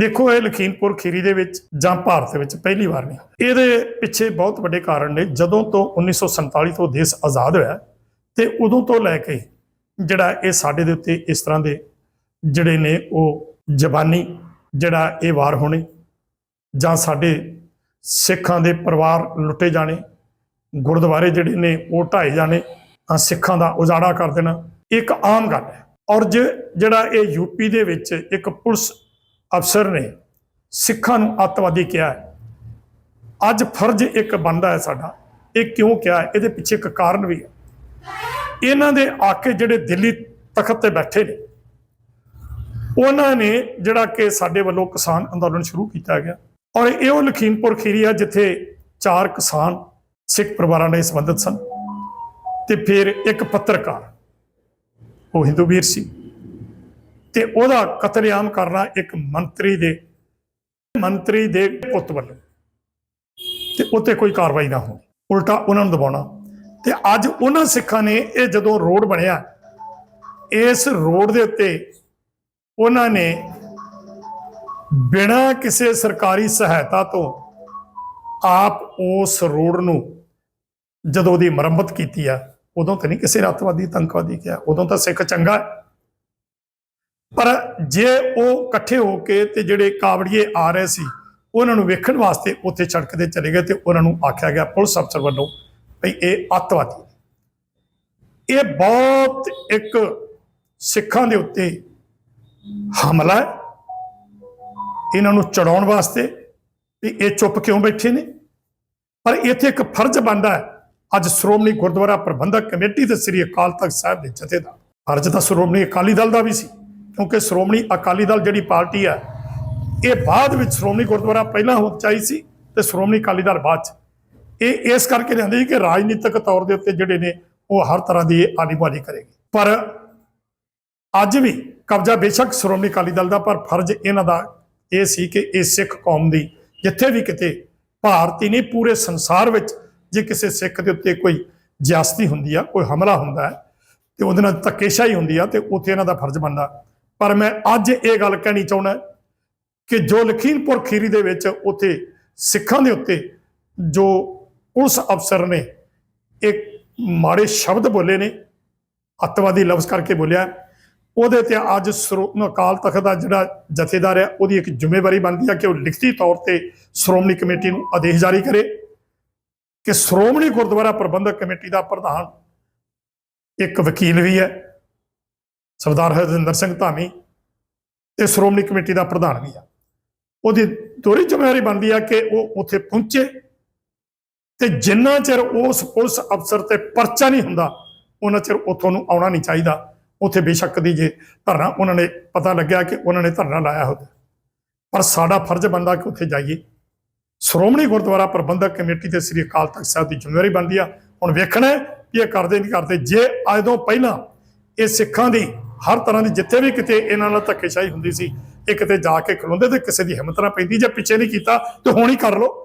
ਦੇਖੋ ਇਹ ਲਖੀਮਪੁਰ ਖੀਰੀ ਦੇ ਵਿੱਚ ਜਾਂ ਭਾਰਤ ਦੇ ਵਿੱਚ ਪਹਿਲੀ ਵਾਰ ਨਹੀਂ। ਇਹਦੇ ਪਿੱਛੇ ਬਹੁਤ ਵੱਡੇ ਕਾਰਨ ਨੇ। ਜਦੋਂ ਤੋਂ 1947 ਤੋਂ ਦੇਸ਼ ਆਜ਼ਾਦ ਹੋਇਆ ਤੇ ਉਦੋਂ ਤੋਂ ਲੈ ਕੇ ਜਿਹੜਾ ਇਹ ਸਾਡੇ ਦੇ ਉੱਤੇ ਇਸ ਤਰ੍ਹਾਂ ਦੇ ਜਿਹੜੇ ਨੇ ਉਹ ਜ਼ਬਾਨੀ ਜਿਹੜਾ ਇਹ ਵਾਰ ਹੋਣੇ ਜਾਂ ਸਾਡੇ ਸਿੱਖਾਂ ਦੇ ਪਰਿਵਾਰ ਲੁੱਟੇ ਜਾਣੇ, ਗੁਰਦੁਆਰੇ ਜਿਹੜੇ ਨੇ ਉਹ ਢਾਏ ਜਾਣੇ ਸਿੱਖਾਂ ਦਾ ਉਜਾੜਾ ਕਰ ਦੇਣਾ ਇੱਕ ਆਮ ਗੱਲ ਹੈ। ਔਰ ਜੇ ਜਿਹੜਾ ਇਹ ਯੂਪੀ ਦੇ ਵਿੱਚ ਇੱਕ ਪੁਲਿਸ ਅਫਸਰ ਨੇ ਸਿੱਖਾਂ ਨੂੰ ਅੱਤਵਾਦੀ ਕਿਹਾ ਹੈ। ਅੱਜ ਫਰਜ਼ ਇੱਕ ਬਣਦਾ ਹੈ ਸਾਡਾ। ਇਹ ਕਿਉਂ ਕਿਹਾ ਇਹਦੇ ਪਿੱਛੇ ਇੱਕ ਕਾਰਨ ਵੀ ਹੈ। ਇਹਨਾਂ ਦੇ ਆ ਕੇ ਜਿਹੜੇ ਦਿੱਲੀ ਤਖਤ ਤੇ ਬੈਠੇ ਨੇ, ਉਹਨਾਂ ਨੇ ਜਿਹੜਾ ਕਿ ਸਾਡੇ ਵੱਲੋਂ ਕਿਸਾਨ ਅੰਦੋਲਨ ਸ਼ੁਰੂ ਕੀਤਾ ਗਿਆ। ਔਰ ਇਹ ਉਹ ਲਖੀਮਪੁਰ ਖੀਰੀ ਆ, ਜਿੱਥੇ ਚਾਰ ਕਿਸਾਨ ਸਿੱਖ ਪਰਿਵਾਰਾਂ ਨਾਲ ਸੰਬੰਧਿਤ ਸਨ ਤੇ ਫਿਰ ਇੱਕ ਪੱਤਰਕਾਰ, ਉਹ ਹਿੰਦੂ ਵੀਰ ਸੀ। ਤੇ ਉਹਦਾ ਕਤਲੇਆਮ ਕਰਨਾ ਇੱਕ ਮੰਤਰੀ ਦੇ ਮੰਤਰੀ ਦੇ ਪੁੱਤ ਵੱਲੋਂ। ਤੇ ਉੱਤੇ ਕੋਈ ਕਾਰਵਾਈ ਨਾ ਹੋਣੀ ਉਲਟਾ ਉਹਨਾਂ ਨੂੰ ਦਬਾਉਣਾ। ਤੇ ਅੱਜ ਉਹਨਾਂ ਸਿੱਖਾਂ ਨੇ ਇਹ ਜਦੋਂ ਰੋਡ ਬਣਿਆ, ਇਸ ਰੋਡ ਦੇ ਉੱਤੇ ਉਹਨਾਂ ਨੇ ਬਿਨਾਂ ਕਿਸੇ ਸਰਕਾਰੀ ਸਹਾਇਤਾ ਤੋਂ ਆਪ ਉਸ ਰੋਡ ਨੂੰ ਜਦੋਂ ਦੀ ਮੁਰੰਮਤ ਕੀਤੀ ਆ, ਉਦੋਂ ਤਾਂ ਨਹੀਂ ਕਿਸੇ ਰਾਤਵਾਦੀ, ਤੰਕਵਾਦੀ ਕਿਹਾ। ਉਦੋਂ ਤਾਂ ਸਿੱਖ ਚੰਗਾ ਪਰ ਜੇ ਉਹ ਇਕੱਠੇ ਹੋ ਕੇ ਤੇ ਜਿਹੜੇ ਕਾਵੜੀਏ ਆ ਰਹੇ ਸੀ, ਉਹਨਾਂ ਨੂੰ ਵੇਖਣ ਵਾਸਤੇ ਉੱਥੇ ਸੜਕ ਤੇ ਚਲੇ ਗਏ ਤੇ ਉਹਨਾਂ ਨੂੰ ਆਖਿਆ ਗਿਆ ਪੁਲਿਸ ਅਫਸਰ ਵੱਲੋਂ ਭਈ ਇਹ ਅੱਤਵਾਦੀ ਇਹ ਬਹੁਤ ਇੱਕ ਸਿੱਖਾਂ ਦੇ ਉੱਤੇ ਹਮਲਾ ਹੈ। ਇਹਨਾਂ ਨੂੰ ਚੜਾਉਣ ਵਾਸਤੇ ਵੀ ਇਹ ਚੁੱਪ ਕਿਉਂ ਬੈਠੇ ਨੇ? ਪਰ ਇੱਥੇ ਇੱਕ ਫਰਜ਼ ਬਣਦਾ ਹੈ। ਅੱਜ ਸ਼੍ਰੋਮਣੀ ਗੁਰਦੁਆਰਾ ਪ੍ਰਬੰਧਕ ਕਮੇਟੀ ਤੇ ਸ੍ਰੀ ਅਕਾਲ ਤਖਤ ਸਾਹਿਬ ਦੇ ਜਥੇਦਾਰ। ਫਰਜ਼ ਤਾਂ ਸ਼੍ਰੋਮਣੀ ਅਕਾਲੀ ਦਲ ਦਾ ਵੀ ਸੀ। ਕਿਉਂਕਿ ਸ਼੍ਰੋਮਣੀ ਅਕਾਲੀ ਦਲ ਜਿਹੜੀ ਪਾਰਟੀ ਹੈ, ਇਹ ਬਾਅਦ ਵਿੱਚ ਸ਼੍ਰੋਮਣੀ ਗੁਰਦੁਆਰਾ ਪਹਿਲਾਂ ਹੋ ਚਾਹੀ ਸੀ ਤੇ ਸ਼੍ਰੋਮਣੀ ਅਕਾਲੀ ਦਲ ਬਾਅਦ ਚ। ਇਹ ਇਸ ਕਰਕੇ ਲਿਆਂਦੇ ਸੀ ਕਿ ਰਾਜਨੀਤਿਕ ਤੌਰ ਦੇ ਉੱਤੇ ਜਿਹੜੇ ਨੇ ਉਹ ਹਰ ਤਰ੍ਹਾਂ ਦੀ ਆਲੀਬਾਲੀ ਕਰੇਗੀ। ਪਰ ਅੱਜ ਵੀ ਕਬਜ਼ਾ ਬੇਸ਼ੱਕ ਸ਼੍ਰੋਮਣੀ ਅਕਾਲੀ ਦਲ ਦਾ, ਪਰ ਫਰਜ਼ ਇਹਨਾਂ ਦਾ ਇਹ ਸੀ ਕਿ ਇਹ ਸਿੱਖ ਕੌਮ ਦੀ, ਜਿੱਥੇ ਵੀ ਕਿਤੇ ਭਾਰਤੀ ਨਹੀਂ, ਪੂਰੇ ਸੰਸਾਰ ਵਿੱਚ ਜੇ ਕਿਸੇ ਸਿੱਖ ਦੇ ਉੱਤੇ ਕੋਈ ਜਿਆਸਤੀ ਹੁੰਦੀ ਆ, ਕੋਈ ਹਮਲਾ ਹੁੰਦਾ ਹੈ, ਤੇ ਉਹਦੇ ਨਾਲ ਧੱਕੇਸ਼ਾਹੀ ਹੁੰਦੀ ਆ, ਤੇ ਉੱਥੇ ਇਹਨਾਂ ਦਾ ਫਰਜ਼ ਬਣਦਾ। ਪਰ ਮੈਂ ਅੱਜ ਇਹ ਗੱਲ ਕਹਿਣੀ ਚਾਹੁੰਦਾ ਕਿ ਜੋ ਲਖੀਮਪੁਰ ਖੀਰੀ ਦੇ ਵਿੱਚ ਉੱਥੇ ਸਿੱਖਾਂ ਦੇ ਉੱਤੇ ਜੋ ਪੁਲਿਸ ਅਫਸਰ ਨੇ ਇੱਕ ਮਾੜੇ ਸ਼ਬਦ ਬੋਲੇ ਨੇ, ਅੱਤਵਾਦੀ ਲਫ਼ਜ਼ ਕਰਕੇ ਬੋਲਿਆ, ਉਹਦੇ ਤੇ ਅੱਜ ਸਰੋ- ਅਕਾਲ ਤਖਤ ਦਾ ਜਿਹੜਾ ਜਥੇਦਾਰ ਹੈ, ਉਹਦੀ ਇੱਕ ਜ਼ਿੰਮੇਵਾਰੀ ਬਣਦੀ ਹੈ ਕਿ ਉਹ ਲਿਖਤੀ ਤੌਰ ਤੇ ਸ਼੍ਰੋਮਣੀ ਕਮੇਟੀ ਨੂੰ ਆਦੇਸ਼ ਜਾਰੀ ਕਰੇ ਕਿ ਸ਼੍ਰੋਮਣੀ ਗੁਰਦੁਆਰਾ ਪ੍ਰਬੰਧਕ ਕਮੇਟੀ ਦਾ ਪ੍ਰਧਾਨ ਇੱਕ ਵਕੀਲ ਵੀ ਹੈ। ਸਰਦਾਰ ਹਰਜਿੰਦਰ ਸਿੰਘ ਧਾਮੀ ਤੇ ਸ਼੍ਰੋਮਣੀ ਕਮੇਟੀ ਦਾ ਪ੍ਰਧਾਨ ਵੀ ਆ। ਉਹਦੀ ਦੋਹਰੀ ਜ਼ਿੰਮੇਵਾਰੀ ਬਣਦੀ ਆ ਕਿ ਉਹ ਉੱਥੇ ਪਹੁੰਚੇ ਤੇ ਜਿੰਨਾ ਚਿਰ ਉਸ ਪੁਲਿਸ ਅਫਸਰ ਤੇ ਪਰਚਾ ਨਹੀਂ ਹੁੰਦਾ, ਉਹਨਾਂ ਚਿਰ ਉੱਥੋਂ ਨੂੰ ਆਉਣਾ ਨਹੀਂ ਚਾਹੀਦਾ। ਉੱਥੇ ਬੇਸ਼ੱਕ ਦੀ ਜੇ ਧਰਨਾ, ਉਹਨਾਂ ਨੇ ਪਤਾ ਲੱਗਿਆ ਕਿ ਉਹਨਾਂ ਨੇ ਧਰਨਾ ਲਾਇਆ ਹੁੰਦਾ ਪਰ ਸਾਡਾ ਫਰਜ਼ ਬਣਦਾ ਕਿ ਉੱਥੇ ਜਾਈਏ। ਸ਼੍ਰੋਮਣੀ ਗੁਰਦੁਆਰਾ ਪ੍ਰਬੰਧਕ ਕਮੇਟੀ ਤੇ ਸ੍ਰੀ ਅਕਾਲ ਤਖਤ ਸਾਹਿਬ ਦੀ ਜ਼ਿੰਮੇਵਾਰੀ ਬਣਦੀ ਆ। ਹੁਣ ਵੇਖਣਾ ਹੈ ਕਿ ਇਹ ਕਰਦੇ ਨਹੀਂ ਕਰਦੇ। ਜੇ ਅੱਜ ਤੋਂ ਪਹਿਲਾਂ ਇਹ ਸਿੱਖਾਂ ਦੀ ਹਰ ਤਰ੍ਹਾਂ ਦੀ ਜਿੱਥੇ ਵੀ ਕਿਤੇ ਇਹਨਾਂ ਨਾਲ ਧੱਕੇਸ਼ਾਹੀ ਹੁੰਦੀ ਸੀ, ਇਹ ਕਿਤੇ ਜਾ ਕੇ ਖਲੋਂਦੇ ਤੇ ਕਿਸੇ ਦੀ ਹਿੰਮਤ ਨਾ ਪੈਂਦੀ, ਜੇ ਪਿੱਛੇ ਨਹੀਂ ਕੀਤਾ ਤੇ ਹੁਣ ਹੀ ਕਰ ਲਓ।